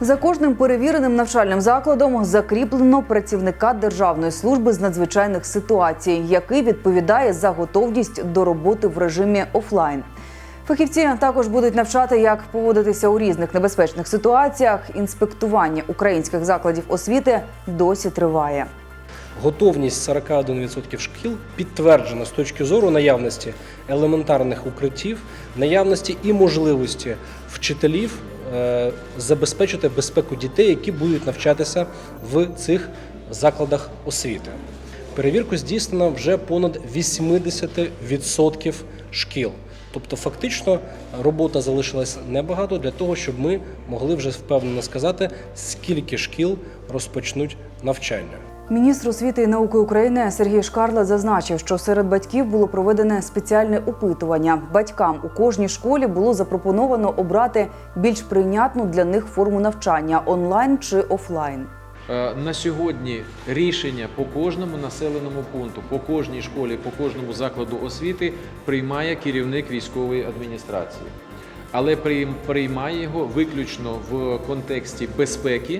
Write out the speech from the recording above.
За кожним перевіреним навчальним закладом закріплено працівника Державної служби з надзвичайних ситуацій, який відповідає за готовність до роботи в режимі офлайн. Фахівці також будуть навчати, як поводитися у різних небезпечних ситуаціях. Інспектування українських закладів освіти досі триває. Готовність 41% шкіл підтверджена з точки зору наявності елементарних укриттів, наявності і можливості вчителів забезпечити безпеку дітей, які будуть навчатися в цих закладах освіти. Перевірку здійснено вже понад 80% шкіл. Тобто, фактично, робота залишилась небагато для того, щоб ми могли вже впевнено сказати, скільки шкіл розпочнуть навчання. Міністр освіти і науки України Сергій Шкарла зазначив, що серед батьків було проведене спеціальне опитування. Батькам у кожній школі було запропоновано обрати більш прийнятну для них форму навчання онлайн чи офлайн. Е, На сьогодні рішення по кожному населеному пункту, по кожній школі, по кожному закладу освіти приймає керівник військової адміністрації. Але приймає його виключно в контексті безпеки